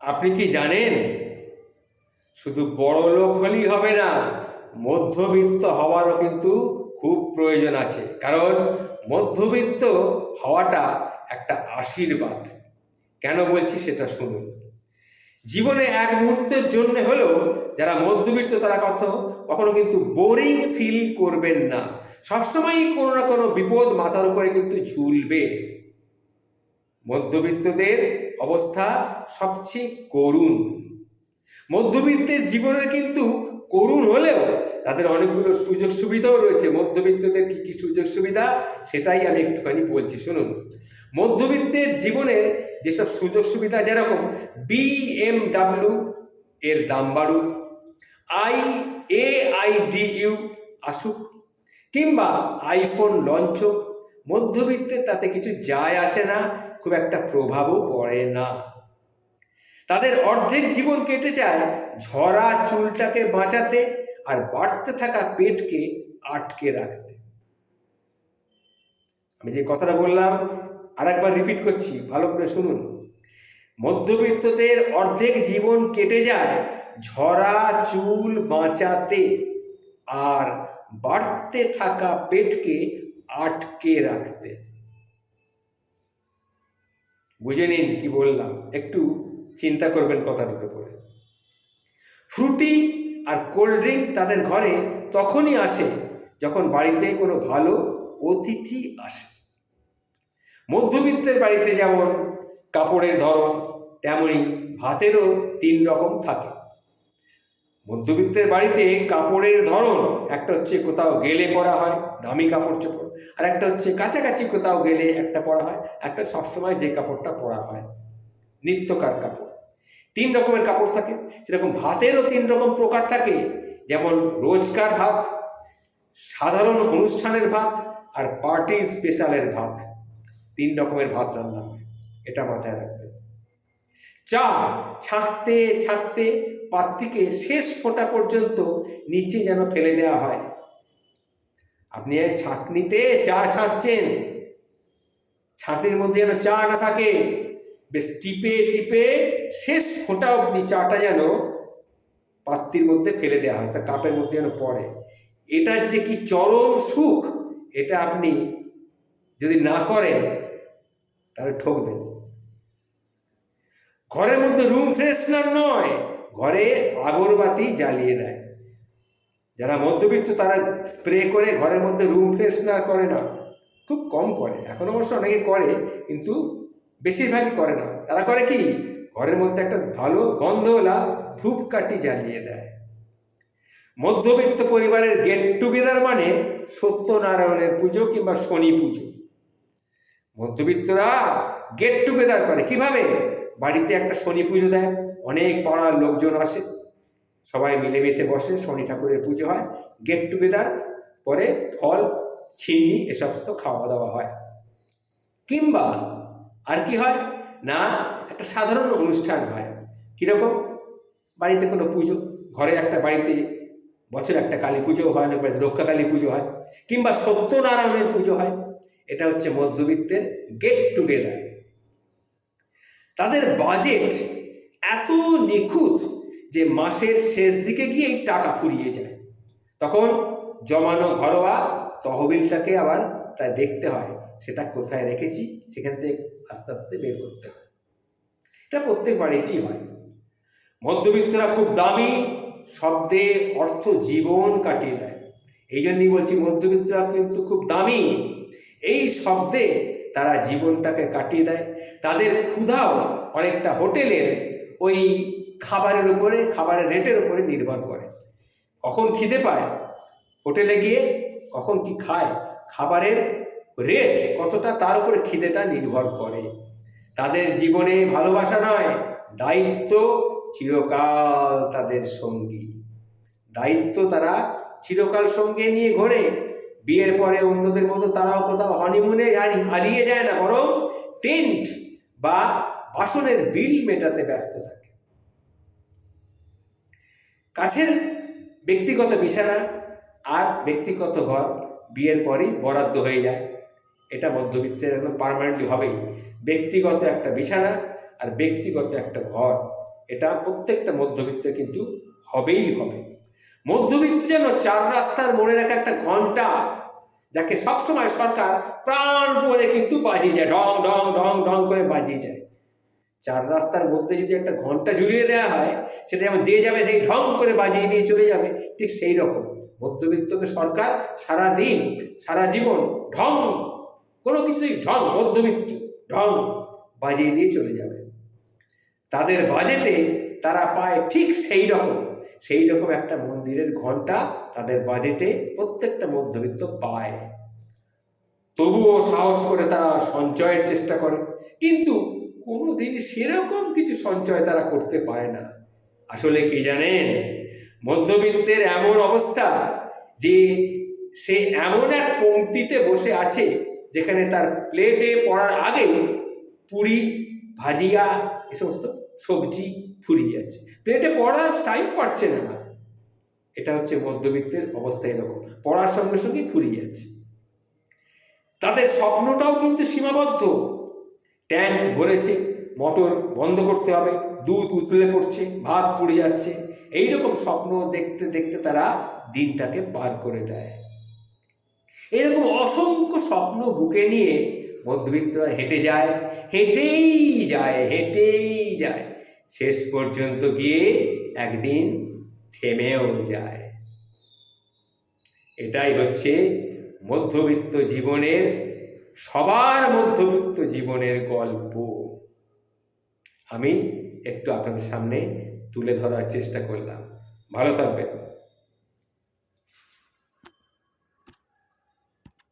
আপনি কি জানেন? শুধু বড় লোক হলেই হবে না, মধ্যবিত্ত হওয়ারও কিন্তু খুব প্রয়োজন আছে। কারণ মধ্যবিত্ত হওয়াটা একটা আশীর্বাদ। কেন বলছি সেটা শুনুন। জীবনে এক মুহূর্তের জন্য হলেও যারা মধ্যবিত্ত তারা কত? কখনো কিন্তু বোরিং ফিল করবেন না। সবসময়ই কোনো না কোনো বিপদ মাথার উপরে কিন্তু ঝুলবে। মধ্যবিত্তদের অবস্থা সবচেয়ে করুণ। মধ্যবিত্তের জীবনের কিন্তু করুণ হলেও তাদের অনেকগুলো সুযোগ সুবিধাও রয়েছে। মধ্যবিত্তদের কি কি সুযোগ সুবিধা সেটাই আমি একটুখানি বলছি। শুনুন, মধ্যবিত্তের জীবনের যেসব সুযোগ সুবিধা যেরকম বিএমডাব্লিউ এর দাম বাড়ুক, I A I D U আসুক, কিংবা আইফোন লঞ্চ মধ্যবিত্তের তাতে কিছু যায় আসে না। খুব একটা প্রভাবও পড়ে না। তাদের অর্ধেক জীবন কেটে যায় ঝরা চুলটাকে বাঁচাতে আর বাড়তে থাকা পেটকে আটকে রাখতে। আমি যে কথাটা বললাম আর একবার রিপিট করছি, ভালো করে শুনুন। মধ্যবিত্তদের অর্ধেক জীবন কেটে যায় ঝরা চুল বাঁচাতে আর বাড়তে থাকা পেটকে আটকে রাখতে। বুঝে নিন কি বললাম। একটু চিন্তা করবেন কথাটার উপরে ফ্রুটি আর কোল্ড ড্রিঙ্ক তাদের ঘরে তখনই আসে যখন বাড়িতে কোনো ভালো অতিথি আসে। মধ্যবিত্তের বাড়িতে যেমন কাপড়ের ধরন তেমনই ভাতেরও তিন রকম থাকে। মধ্যবিত্তের বাড়িতে কাপড়ের ধরন, একটা হচ্ছে কোথাও গেলে পরা হয়, দামি কাপড় চোপড়, আর একটা হচ্ছে কাছাকাছি কোথাও গেলে একটা পরা হয়, একটা সবসময় যে কাপড়টা পরা হয়, নিত্যকার কাপড়। তিন রকমের কাপড় থাকে, সেরকম ভাতেরও তিন রকম প্রকার থাকে, যেমন রোজকার ভাত, সাধারণ অনুষ্ঠানের ভাত, আর পার্টি স্পেশালের ভাত। তিন রকমের ভাত রান্না, এটা মাথায় রাখবেন। চা ছাঁকতে ছাঁকতে পাত্রীকে শেষ ফোঁটা পর্যন্ত নিচে যেন ফেলে দেওয়া হয়। আপনি ছাঁকনিতে চা ছাঁকছেন। ছাঁকনির মধ্যে যেন চা না থাকে। বেশ টিপে টিপে শেষ ফোঁটা অবধি চাটা যেন পাত্রির মধ্যে ফেলে দেওয়া হয় তা কাপের মধ্যে যেন পড়ে। এটার যে কি চরম সুখ, এটা আপনি যদি না করেন, তাহলে ঠকবেন। ঘরের মধ্যে রুম ফ্রেশনার নয়। ঘরে আগরবাতি জ্বালিয়ে দেয়। যারা মধ্যবিত্ত তারা স্প্রে করে ঘরের মধ্যে রুম ফ্রেশনার করে না। খুব কম করে। এখন অবশ্য অনেকে করে, কিন্তু বেশিরভাগই করে না। তারা করে কি? ঘরের মধ্যে একটা ভালো গন্ধওয়ালা ধূপকাঠি জ্বালিয়ে দেয়। মধ্যবিত্ত পরিবারের গেট টুগেদার মানে সত্যনারায়ণের পুজো কিংবা শনি পুজো। মধ্যবিত্তরা গেট টুগেদার করে। কীভাবে? বাড়িতে একটা শনি পুজো দেয়, অনেক পাড়ার লোকজন আসে, সবাই মিলেমিশে বসে শনি ঠাকুরের পুজো হয় গেট টুগেদার পরে ফল ছিন্নি এসব তো খাওয়া দাওয়া হয়। কিংবা আর কি হয়? না, একটা সাধারণ অনুষ্ঠান হয়, কীরকম? বাড়িতে কোনো পুজো, ঘরে একটা বাড়িতে বছরে একটা কালী পুজো হয় বাড়িতে রক্ষা কালী পুজো হয়, কিংবা সত্যনারায়ণের পুজো হয়, এটা হচ্ছে মধ্যবিত্তের গেট টুগেদার তাদের বাজেট এত নিখুঁত যে মাসের শেষ দিকে গিয়েই টাকা ফুরিয়ে যায়। তখন জমানো ঘরোয়া তহবিলটাকে আবার তাই দেখতে হয়, সেটা কোথায় রেখেছি, সেখান থেকে আস্তে আস্তে বের করতে হয়। এটা প্রত্যেক বাড়িতেই হয়। মধ্যবিত্তরা খুব দামি শব্দে অর্থ জীবন কাটিয়ে দেয়। এই জন্যই বলছি মধ্যবিত্তরা কিন্তু খুব দামি। এই শব্দে তারা জীবনটাকে কাটিয়ে দেয়। তাদের ক্ষুধাও অনেকটা হোটেলের ওই খাবারের উপরে, খাবারের রেটের উপরে নির্ভর করে। কখন খিদে পায়? হোটেলে গিয়ে কখন কি খায়? খাবারের রেট কতটা তার উপরে খিদেটা নির্ভর করে। তাদের জীবনে ভালোবাসা নয়, দায়িত্ব চিরকাল তাদের সঙ্গী। দায়িত্ব তারা চিরকাল সঙ্গে নিয়ে ঘোরে। বিয়ের পরে অন্যদের মতো তারাও কোথাও হনিমুনে হারিয়ে যায় না, বরং টেন্ট বা বাসনের বিল মেটাতে ব্যস্ত থাকে। কাছের ব্যক্তিগত বিছানা আর ব্যক্তিগত ঘর বিয়ের পরেই বরাদ্দ হয়ে যায়। এটা মধ্যবিত্তের একদম পারমানেন্টলি হবেই। ব্যক্তিগত একটা বিছানা আর ব্যক্তিগত একটা ঘর, এটা প্রত্যেকটা মধ্যবিত্তের কিন্তু হবেই হবে। মধ্যবিত্ত যেন চার রাস্তার মনে রাখা একটা ঘণ্টা যাকে সবসময় সরকার প্রাণ পরে কিন্তু বাজিয়ে যায়, ঢং ঢং ঢং ঢং করে বাজিয়ে যায়। চার রাস্তার মধ্যে যদি একটা ঘণ্টা ঝুলিয়ে দেওয়া হয়, সেটা যেমন যে যাবে সেই ঢং করে বাজিয়ে দিয়ে চলে যাবে, ঠিক সেই রকম। মধ্যবিত্তকে সরকার সারা দিন সারা জীবন ঢং, কোনো কিছুই ঢং, মধ্যবিত্ত ঢং বাজিয়ে দিয়ে চলে যাবে। তাদের বাজেটে তারা পায় ঠিক সেই রকম। সেই রকম একটা মন্দিরের ঘণ্টা তাদের বাজেটে প্রত্যেকটা মধ্যবিত্ত পায়। তবুও সাহস করে তারা সঞ্চয়ের চেষ্টা করে। কিন্তু কোনোদিন সেরকম কিছু সঞ্চয় তারা করতে পারে না। আসলে কি জানেন? মধ্যবিত্তের এমন অবস্থা যে সে এমন এক পংক্তিতে বসে আছে যেখানে তার প্লেটে পড়ার আগে পুরি, ভাজিয়া এ সমস্ত সবজি ফুরিয়ে যাচ্ছে প্লেটে পড়ার টাইম পাচ্ছে না। এটা হচ্ছে মধ্যবিত্তের অবস্থা এরকম। পড়ার সঙ্গে সঙ্গে ফুরিয়ে যাচ্ছে তাদের স্বপ্নটাও কিন্তু সীমাবদ্ধ। ট্যাঙ্ক ভরেছে মোটর বন্ধ করতে হবে, দুধ উতলে পড়ছে, ভাত পুড়ে যাচ্ছে। এইরকম স্বপ্ন দেখতে দেখতে তারা দিনটাকে পার করে দেয়। এরকম অসংখ্য স্বপ্ন বুকে নিয়ে মধ্যবিত্তরা হেঁটে যায়, হেঁটেই যায় হেঁটেই যায়। শেষ পর্যন্ত গিয়ে একদিন থেমেও যায়। এটাই হচ্ছে মধ্যবিত্ত জীবনের, সবার মধ্যবিত্ত জীবনের গল্প। আমি একটু আপনাদের সামনে তুলে ধরার চেষ্টা করলাম। ভালো থাকবেন।